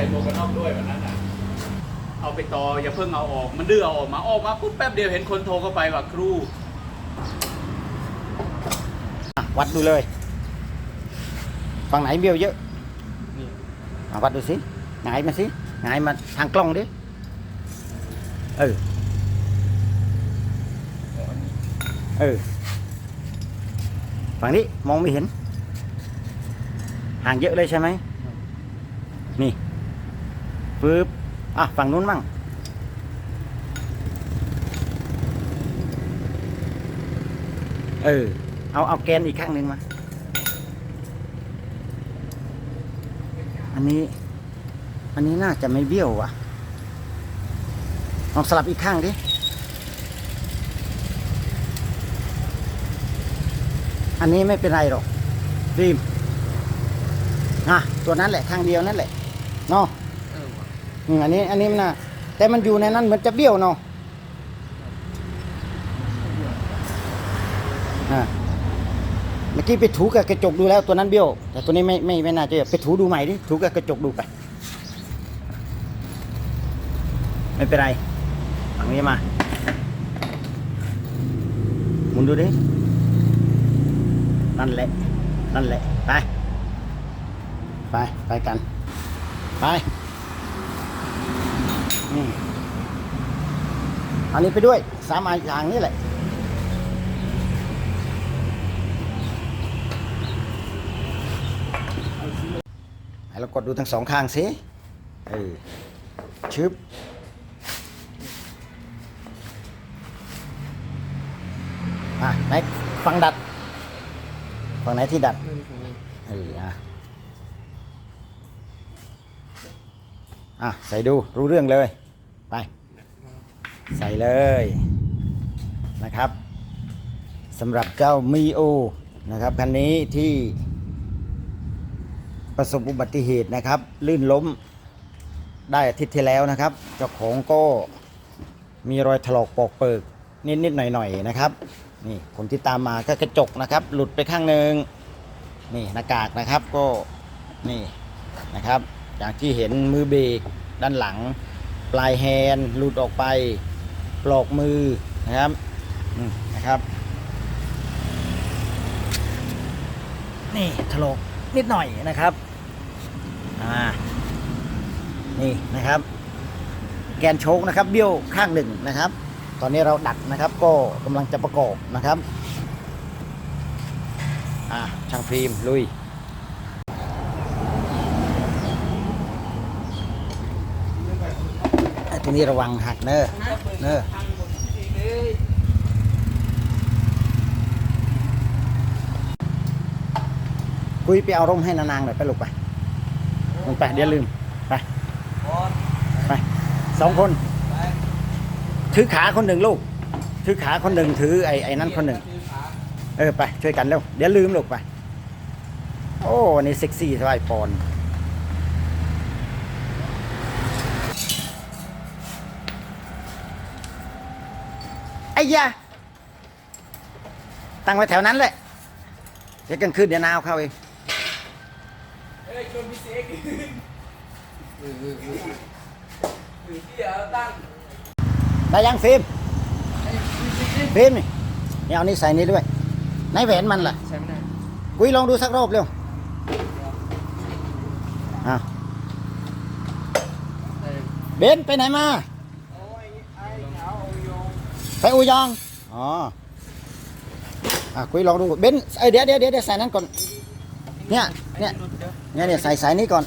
ส่หมวกกันน็อกด้วยวันนั้นอะเอาไปต่ออย่าเพิ่งเอาออกมันดื้อเอาออกมาออกมาปุ๊บแป๊บเดียวเห็นคนโทรเข้าไปว่าครูอะวัดดูเลยฝั่งไหนเบี้ยวเยอะนี่อะวัดดูสิหงายมาสิหงายมาทางกล้องดิเออเออฝั่งนี้มองไม่เห็น ห่างเยอะเลยใช่ไหมนี่ ปึ๊บอะฝั่งนู้นมั่งเออ เอาเอาแกนอีกข้างหนึ่งมา อันนี้ อันนี้น่าจะไม่เบี้ยววะลองสลับอีกข้างดิ อันนี้ไม่เป็นไรหรอกรีมอะตัวนั้นแหละข้างเดียวนั่นแหละเนาะ อืมอันนี้อันนี้มันน่ะแต่มันอยู่ในนั้นเหมือนจะเบี้ยวเนาะอ่าเมื่อกี้ไปถูกับกระจกดูแล้วตัวนั้นเบี้ยว แต่ตัวนี้ไม่ไม่ไม่น่าจะไปถูดูใหม่ดิถูกับกระจกดูไปไม่เป็นไรฝั่งนี้มาหมุนดูดิ นั่นแหละ นั่นแหละ ไป ไป ไปกัน ไป อันนี้ไปด้วยสามอย่างนี้แหละให้เรากดดูทั้งสองข้างสิเออชึบอะไหนฟังดัดฝั่งไหนที่ดัดเอออะอะ ใส่ดูรู้เรื่องเลย ไป ใส่เลยนะครับสำหรับเจ้ามีโอนะครับคันนี้ที่ประสบอุบัติเหตุนะครับ ลื่นล้มได้อาทิตย์ที่แล้วนะครับ เจ้าของก็มีรอยถลอกปอกเปิกนิดๆหน่อยๆนะครับนี่ผลที่ตามมาก็กระจกนะครับ หลุดไปข้างหนึ่งนี่หน้ากากนะครับก็นี่นะครับ อย่างที่เห็นมือเบรกด้านหลัง ปลายแฮนด์หลุดออกไปปลอกมือนะครับนะครับนี่ถลกนิดหน่อยนะครับอ่านี่นะครับ แกนโชคนะครับเบี้ยวข้างหนึ่งนะครับ ตอนนี้เราดัดนะครับก็กำลังจะประกอบนะครับอ่าช่างฟิล์มลุย ไอ้ ตัวนี้ระวังหักเนอะเนอะคุยไปเอาร่มให้นานางหน่อยไปลูกไปลงไปเดี๋ยวลืม ไป ไปสองคน ถือขาคนหนึ่งลูก ถือขาคนหนึ่งถือไอ้ไอ้นั่นคนหนึ่ง เออไปช่วยกันเร็ว เดี๋ยวลืมลูกไป โอ้นนี้เซ็กซี่สบายปอน อ้ยาตั้งไว้แถวนั้นแหละเดี๋ยวกลางคืนเดี๋ยวนาวเข้าเองเอ้ยชวนพี่เซ็กหรือที่เอาตั้งได้ยังฟิล์มฟิล์มนี่นี่เอานี่ใส่นี่ด้วยไหนแหวนมันล่ะใช่ไหมกุ้ยลองดูสักรอบเร็วอะเบนไปไหนมา โอ้ยไอ้เอาโยง ไปอุยองอ๋ออะกุ้ยลองดูเบนเอ้ยเดี๋ยวเดี๋ยวเดี๋ยวใส่นั้นก่อนเนี่ยเนี่ยเนี่ยเนี่ยใส่สายนี้ก่อน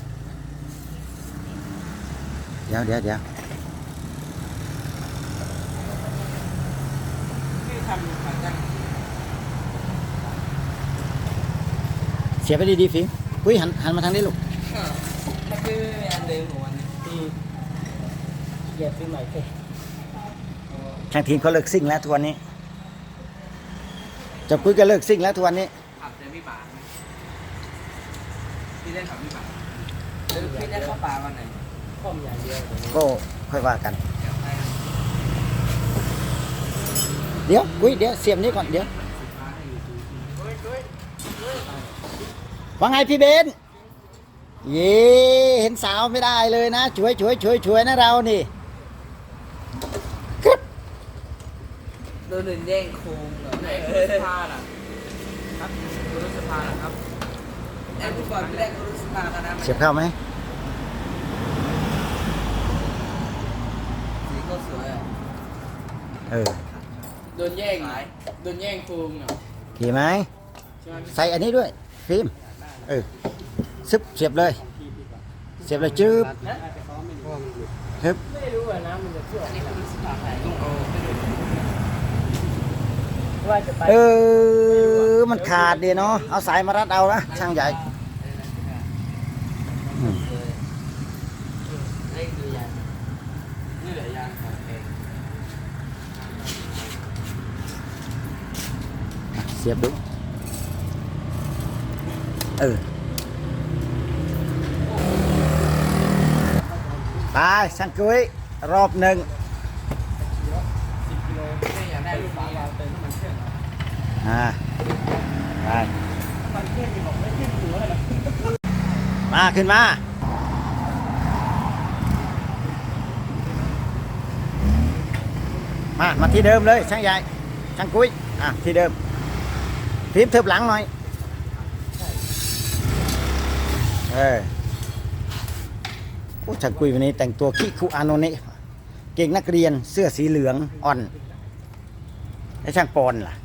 เดี๋ยวเดี๋ยวเดี๋ยวที่ทำขาตั้งเสียบไปดีๆฟิล์มกุ้ยหันหันมาทางนี้ลูกถ้าคืออันเดิมของมันอืมเหยียบฟิล์มใหม่เช่างทีมเขาเลิกซิ่งแล้วทุกวันนี้จะกุ้ยก็เลิกซิ่งแล้วทุกวันนี้ขับแต่ไม่บาดพี่ได้ขับไม่บาดหรือพี่ได้เข้าป่าวันไหนข้อมอย่างเดียวก็ค่อยว่ากัน เดี๋ยวปุ้ยเดี๋ยวเสียบนี้ก่อนเดี๋ยวสิบห้าให้อยู่ดูว่าไงพี่เบนเย้เห็นสาวไม่ได้เลยนะช่วยช่วยช่วยช่วยนะเรานี่ ดนหนึ่งแย่งโคงเหรอไหนคือสภาล่ะครับดูรถสภาล่ะครับแอนทุกคนแรกก็รู้สึกมากันนะเสียบเข้าไหมสีก็สวยอะเออโดนแย่งโดนแย่งโครงเนาะขี่ไหมใช่ไหมใส่อันนี้ด้วยฟิล์มเออซึบเสียบเลย เสียบเลยจืบฮึบไม่รู้อะนะมันจะเชื่ออันนี้คือรู้สึกมาใครต้องเอาไปดู ว่าจะไปเออ มันขาดดีเนาะ เอาสายมารัดเอานะช่างใหญ่เร่งดูยันนี่แหละยางของเสียบดู เออไปช่างกุ้ยรอบหนึ่ง อ่าไปมาขึ้นมามา มาที่เดิมเลยช่างใหญ่ช่างกุ้ยอะที่เดิมฟิล์มเทิบหลังหน่อยเออโอ้ช่างกุ้ยวันนี้แต่งตัวคิคุอาโนเนะเก่งนักเรียนเสื้อสีเหลืองอ่อน ไอ้ช่างปอนล่ะ